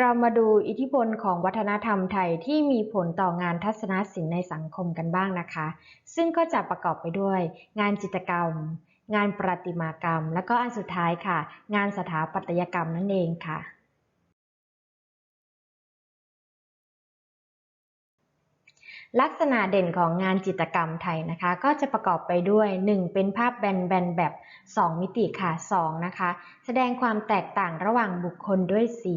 เรามาดูอิทธิพลของวัฒนธรรมไทยที่มีผลต่องานทัศนศิลป์ในสังคมกันบ้างนะคะ ซึ่งก็จะประกอบไปด้วย งานจิตรกรรม งานประติมากรรม และก็อันสุดท้ายค่ะ งานสถาปัตยกรรมนั่นเองค่ะ ลักษณะเด่นของงานจิตรกรรมไทยนะคะ ก็จะประกอบไปด้วย 1. เป็นภาพแบนๆแบบ 2 มิติค่ะ 2. นะคะ แสดงความแตกต่างระหว่างบุคคลด้วยสี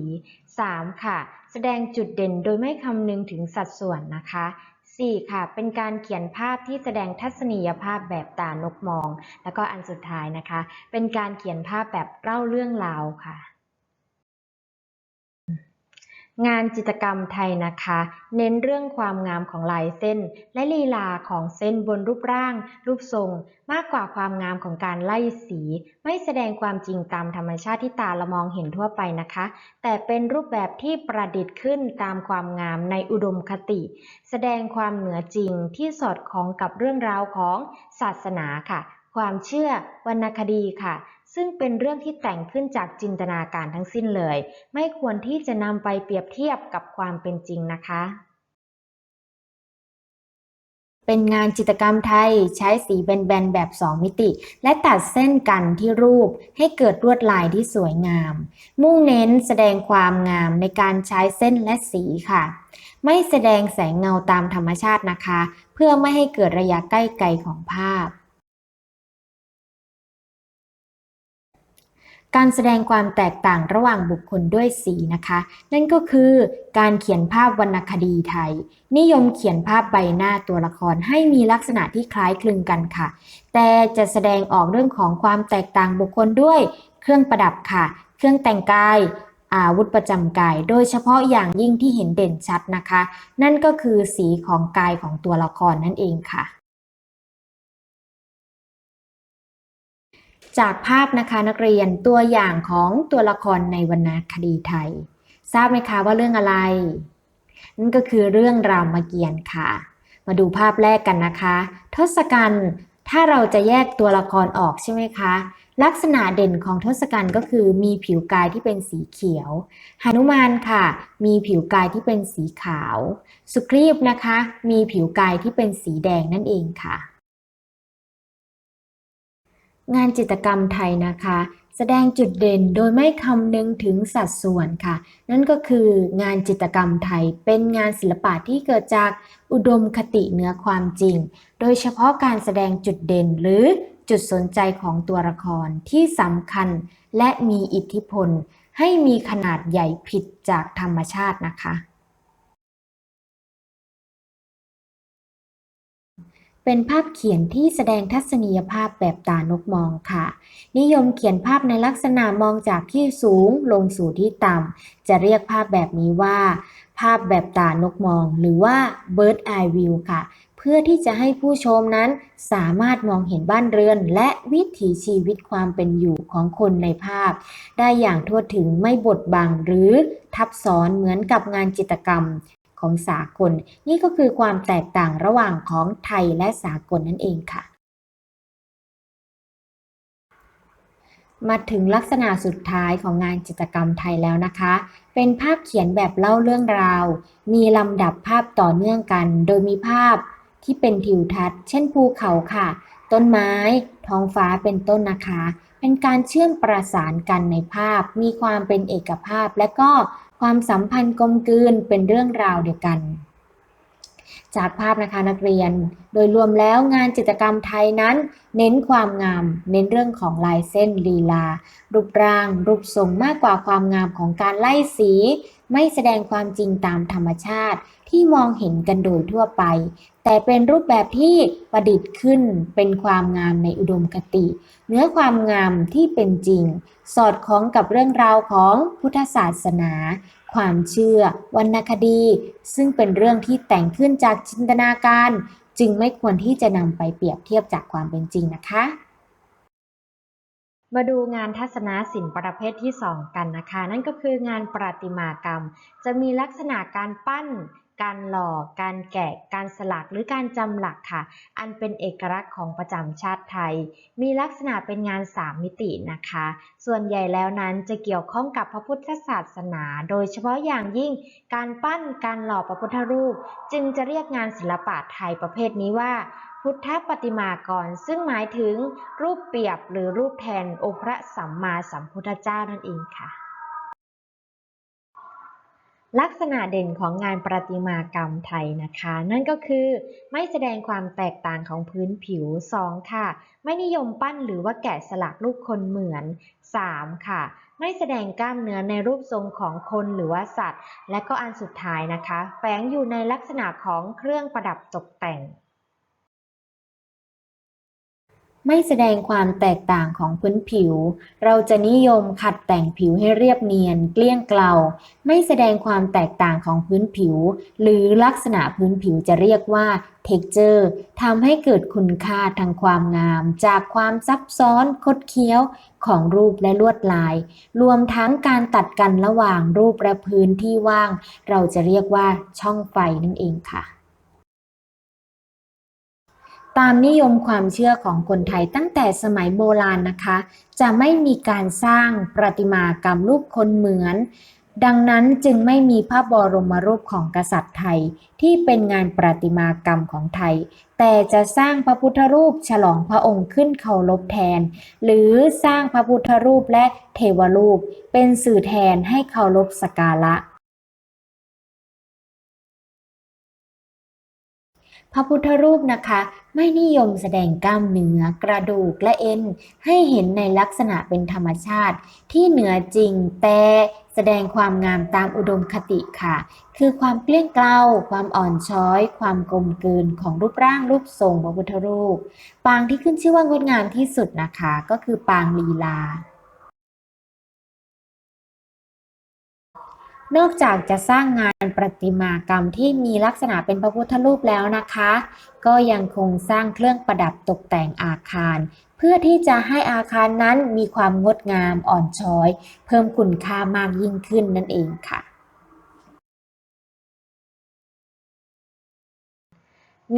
3. ค่ะ แสดงจุดเด่นโดยไม่คำนึงถึงสัดส่วนนะคะ 4. ค่ะ เป็นการเขียนภาพที่แสดงทัศนียภาพแบบตานกมอง แล้วก็อันสุดท้ายนะคะ เป็นการเขียนภาพแบบเล่าเรื่องราวค่ะ งานจิตรกรรมไทยนะคะ เน้นเรื่องความงามของลายเส้น และลีลาของเส้นบนรูปร่าง รูปทรง มากกว่าความงามของการไล่สี ไม่แสดงความจริงตามธรรมชาติที่ตาเรามองเห็นทั่วไปนะคะ แต่เป็นรูปแบบที่ประดิษฐ์ขึ้นตามความงามในอุดมคติ แสดงความเหนือจริงที่สอดคล้องกับเรื่องราวของศาสนาค่ะ ความเชื่อวรรณคดีค่ะ ซึ่งเป็นเรื่องที่แต่งขึ้นจากจินตนาการทั้งสิ้นเลย ไม่ควรที่จะนำไปเปรียบเทียบกับความเป็นจริงนะคะ เป็นงานจิตรกรรมไทยใช้สีแบนๆแบบ 2 มิติ และตัดเส้นกันที่รูปให้เกิดลวดลายที่สวยงาม มุ่งเน้นแสดงความงามในการใช้เส้นและสีค่ะ ไม่แสดงแสงเงาตามธรรมชาตินะคะ เพื่อไม่ให้เกิดระยะใกล้ไกลของภาพ การแสดงความแตกต่างระหว่างบุคคลด้วยสีนะคะ นั่นก็คือการเขียนภาพวรรณคดีไทย นิยมเขียนภาพใบหน้าตัวละครให้มีลักษณะที่คล้ายคลึงกันค่ะ แต่จะแสดงออกเรื่องของความแตกต่างบุคคลด้วยเครื่องประดับค่ะ เครื่องแต่งกายอาวุธประจำกาย โดยเฉพาะอย่างยิ่งที่เห็นเด่นชัดนะคะ นั่นก็คือสีของกายของตัวละครนั่นเองค่ะ จากภาพนะคะนักเรียนตัวอย่างของตัวละครในวรรณคดีไทย ทราบไหมคะว่าเรื่องอะไร นั่นก็คือเรื่องรามเกียรติ์ค่ะ มาดูภาพแรกกันนะคะ ทศกัณฐ์ถ้าเราจะแยกตัวละครออกใช่ไหมคะ ลักษณะเด่นของทศกัณฐ์ก็คือมีผิวกายที่เป็นสีเขียวหนุมานค่ะ มีผิวกายที่เป็นสีขาว สุครีพนะคะ มีผิวกายที่เป็นสีแดงนั่นเองค่ะ งานจิตรกรรมไทยนะคะ แสดงจุดเด่นโดยไม่คำนึงถึงสัดส่วนค่ะ นั่นก็คืองานจิตรกรรมไทยเป็นงานศิลปะที่เกิดจากอุดมคติเหนือความจริง โดยเฉพาะการแสดงจุดเด่นหรือจุดสนใจของตัวละครที่สำคัญและมีอิทธิพล ให้มีขนาดใหญ่ผิดจากธรรมชาตินะคะ เป็นภาพเขียนที่แสดงทัศนียภาพแบบตานกมองค่ะ นิยมเขียนภาพในลักษณะมองจากที่สูงลงสู่ที่ต่ำจะเรียกภาพแบบนี้ว่า ภาพแบบตานกมอง หรือว่า bird eye view ค่ะ เพื่อที่จะให้ผู้ชมนั้นสามารถมองเห็นบ้านเรือน และวิถีชีวิตความเป็นอยู่ของคนในภาพ ได้อย่างทั่วถึงไม่บดบังหรือทับซ้อนเหมือนกับงานจิตรกรรม ของสากล นี่ก็คือความแตกต่างระหว่างของไทยและสากลนั่นเองค่ะ มาถึงลักษณะสุดท้ายของงานจิตรกรรมไทยแล้วนะคะ เป็นภาพเขียนแบบเล่าเรื่องราว มีลำดับภาพต่อเนื่องกัน โดยมีภาพที่เป็นทิวทัศน์ เช่นภูเขาค่ะ ต้นไม้ ท้องฟ้าเป็นต้นนะคะ เป็นการเชื่อมประสานกันในภาพ มีความเป็นเอกภาพและก็ ความสัมพันธ์กลมกลืนเป็นเรื่องราวเดียวกัน จากภาพนะคะนักเรียน โดยรวมแล้วงานจิตรกรรมไทยนั้น เน้นความงาม เน้นเรื่องของลายเส้นลีลา รูปร่าง รูปทรงมากกว่าความงามของการไล่สี ไม่แสดงความจริงตามธรรมชาติที่มองเห็นกันโดยทั่วไป แต่เป็นรูปแบบที่ประดิษฐ์ขึ้นเป็นความงามในอุดมคติ เนื้อความงามที่เป็นจริง สอดคล้องกับเรื่องราวของพุทธศาสนา ความเชื่อ วรรณคดี ซึ่งเป็นเรื่องที่แต่งขึ้นจากจินตนาการ จึงไม่ควรที่จะนำไปเปรียบเทียบจากความเป็นจริงนะคะ มาดูงานทัศนศิลป์ประเภทที่ 2 กันนะคะ นั่นก็คืองานประติมากรรม จะมีลักษณะการปั้น การหล่อ การแกะ การสลักหรือการจำหลักค่ะ อันเป็นเอกลักษณ์ของประจำชาติไทย มีลักษณะเป็นงานสามมิตินะคะ ส่วนใหญ่แล้วนั้นจะเกี่ยวข้องกับพระพุทธศาสนา โดยเฉพาะอย่างยิ่งการปั้นการหล่อพระพุทธรูป จึงจะเรียกงานศิลปะไทยประเภทนี้ว่าพุทธปฏิมากร ซึ่งหมายถึงรูปเปรียบหรือรูปแทนองค์พระสัมมาสัมพุทธเจ้านั่นเองค่ะ ลักษณะเด่นของงานประติมากรรมไทยนะคะ นั่นก็คือไม่แสดงความแตกต่างของพื้นผิว 2 ค่ะ ไม่นิยมปั้นหรือว่าแกะสลักรูปคนเหมือน 3 ค่ะ ไม่แสดงกล้ามเนื้อในรูปทรงของคนหรือว่าสัตว์ และก็อันสุดท้ายนะคะ แฝงอยู่ในลักษณะของเครื่องประดับตกแต่ง ไม่แสดงความแตกต่างของพื้นผิว เราจะนิยมขัดแต่งผิวให้เรียบเนียน เกลี้ยงเกลา ไม่แสดงความแตกต่างของพื้นผิว หรือลักษณะพื้นผิวจะเรียกว่า texture ทำให้เกิดคุณค่าทางความงาม จากความซับซ้อนคดเคี้ยวของรูปและลวดลาย รวมทั้งการตัดกันระหว่างรูปและพื้นที่ว่าง เราจะเรียกว่าช่องไฟนั่นเองค่ะ ตามนิยมความเชื่อของคนไทยตั้งแต่สมัยโบราณนะคะ จะไม่มีการสร้างประติมากรรมรูปคนเหมือน ดังนั้นจึงไม่มีพระบรมรูปของกษัตริย์ไทยที่เป็นงานประติมากรรมของไทย แต่จะสร้างพระพุทธรูปฉลองพระองค์ขึ้นเคารพแทน หรือสร้างพระพุทธรูปและเทวรูป เป็นสื่อแทนให้เคารพสกการะ พระพุทธรูปนะคะไม่นิยมแสดงกล้ามเนื้อกระดูกและเอ็นให้เห็นในลักษณะเป็นธรรมชาติ ที่เหนือจริงแต่แสดงความงามตามอุดมคติค่ะ คือความเกลี้ยงเกลาความอ่อนช้อย ความกลมกลืนของรูปร่างรูปทรงพระพุทธรูป ปางที่ขึ้นชื่อว่างดงามที่สุดนะคะ ก็คือปางลีลา นอกจากจะสร้างงานประติมากรรมที่มีลักษณะเป็นพระพุทธรูปแล้วนะคะ ก็ยังคงสร้างเครื่องประดับตกแต่งอาคาร เพื่อที่จะให้อาคารนั้นมีความงดงามอ่อนช้อย เพิ่มคุณค่ามากยิ่งขึ้นนั่นเองค่ะ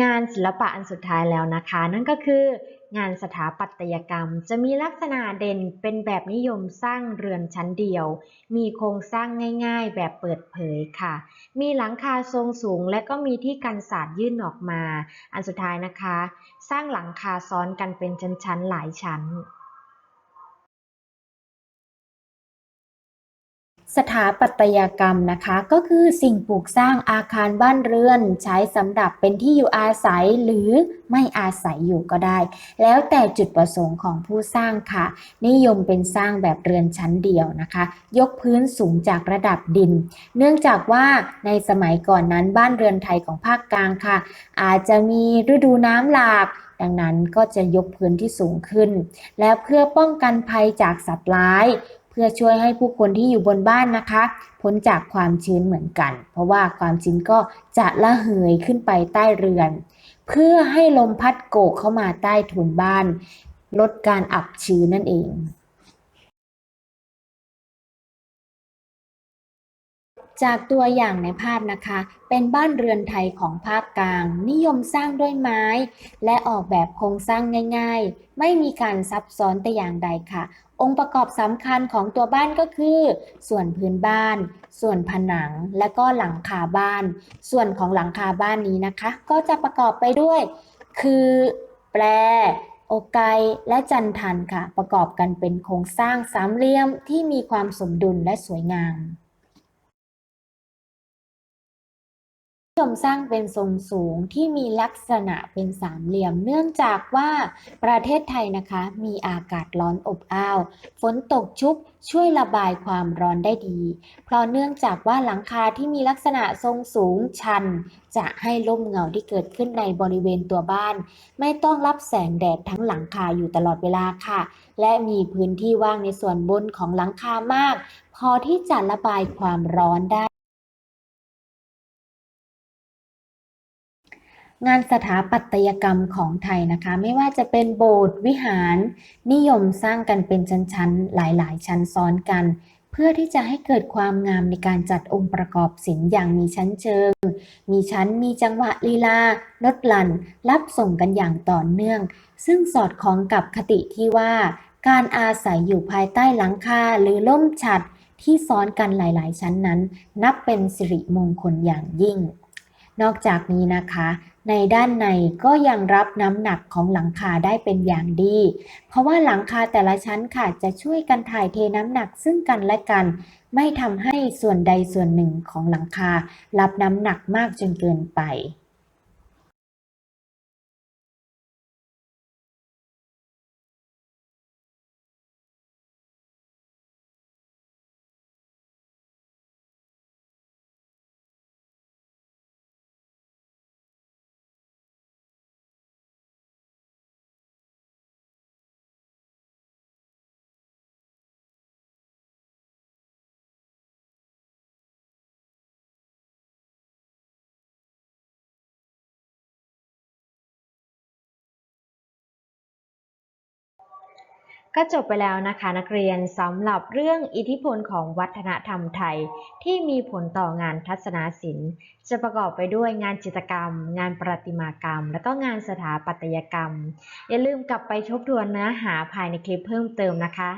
งานศิลปะอันสุดท้ายแล้วนะคะ นั่นก็คือ งานสถาปัตยกรรม จะมีลักษณะเด่นเป็นแบบนิยมสร้างเรือนชั้นเดียว มีโครงสร้างง่ายๆ แบบเปิดเผยค่ะ มีหลังคาทรงสูงและก็มีที่กันศาสตร์ยื่นออกมา อันสุดท้ายนะคะ สร้างหลังคาซ้อนกันเป็นชั้นๆหลายชั้น สถาปัตยกรรมนะคะก็คือสิ่งปลูกสร้างอาคารบ้านเรือน ใช้สำหรับเป็นที่อยู่อาศัยหรือไม่อาศัยอยู่ก็ได้ แล้วแต่จุดประสงค์ของผู้สร้างค่ะ นิยมเป็นสร้างแบบเรือนชั้นเดียวนะคะ ยกพื้นสูงจากระดับดิน เนื่องจากว่าในสมัยก่อนนั้นบ้านเรือนไทยของภาคกลางค่ะ อาจจะมีฤดูน้ำหลากดังนั้นก็จะยกพื้นที่สูงขึ้น และเพื่อป้องกันภัยจากสัตว์ร้าย เพื่อช่วยให้ผู้คนที่อยู่บนบ้านนะคะ พ้นจากความชื้นเหมือนกัน เพราะว่าความชื้นก็จะระเหยขึ้นไปใต้เรือน เพื่อให้ลมพัดโกกเข้ามาใต้ถุนบ้าน ลดการอับชื้นนั่นเองจากตัวอย่างในภาพนะคะ เป็นบ้านเรือนไทยของภาคกลาง นิยมสร้างด้วยไม้ และออกแบบโครงสร้างง่าย ๆ ไม่มีการซับซ้อนแต่อย่างใดค่ะ องค์ประกอบสำคัญของตัวบ้านก็คือ ส่วนพื้นบ้าน ส่วนผนัง และก็หลังคาบ้าน ส่วนของหลังคาบ้านนี้นะคะ ก็จะประกอบไปด้วย คือ แปร โอไกและจันทันค่ะ ประกอบกันเป็นโครงสร้างสามเหลี่ยมที่มีความสมดุลและสวยงาม มสร้างเป็นทรงสูงที่มีลักษณะเป็นสามเหลี่ยม เนื่องจากว่าประเทศไทยนะคะมีอากาศร้อนอบอ้าว ฝนตกชุกช่วยระบายความร้อนได้ดี เพราะเนื่องจากว่าหลังคาที่มีลักษณะทรงสูงชัน จะให้ร่มเงาที่เกิดขึ้นในบริเวณตัวบ้าน ไม่ต้องรับแสงแดดทั้งหลังคาอยู่ตลอดเวลาค่ะ และมีพื้นที่ว่างในส่วนบนของหลังคามาก พอที่จะระบายความร้อนได้ งานสถาปัตยกรรมของไทยนะคะ ไม่ว่าจะเป็นโบสถ์วิหาร นิยมสร้างกันเป็นชั้นๆ หลายๆ ชั้นซ้อนกัน เพื่อที่จะให้เกิดความงามในการจัดองค์ประกอบศิลป์อย่างมีชั้นเชิง มีชั้นมีจังหวะลีลาลดหลั่น รับส่งกันอย่างต่อเนื่อง ซึ่งสอดคล้องกับคติที่ว่า การอาศัยอยู่ภายใต้หลังคาหรือล่มฉัดที่ซ้อนกันหลาย ๆ ชั้นนั้น นับเป็นสิริมงคลอย่างยิ่ง นอกจากนี้นะคะ ในด้านในก็ยังรับน้ำหนักของหลังคาได้เป็นอย่างดี เพราะว่าหลังคาแต่ละชั้นค่ะจะช่วยกันถ่ายเทน้ำหนักซึ่งกันและกัน ไม่ทำให้ส่วนใดส่วนหนึ่งของหลังคา รับน้ำหนักมากจนเกินไป ก็จบไปแล้วนะคะนักเรียนสำหรับเรื่องอิทธิพลของวัฒนธรรมไทย ที่มีผลต่องานทัศนศิลป์ จะประกอบไปด้วยงานจิตรกรรม งานประติมากรรม และก็งานสถาปัตยกรรม อย่าลืมกลับไปทบทวนเนื้อหาภายในคลิปเพิ่มเติมนะคะ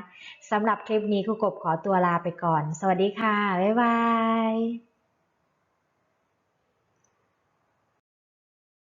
สำหรับคลิปนี้ครูกบขอตัวลาไปก่อน สวัสดีค่ะ บ๊ายบาย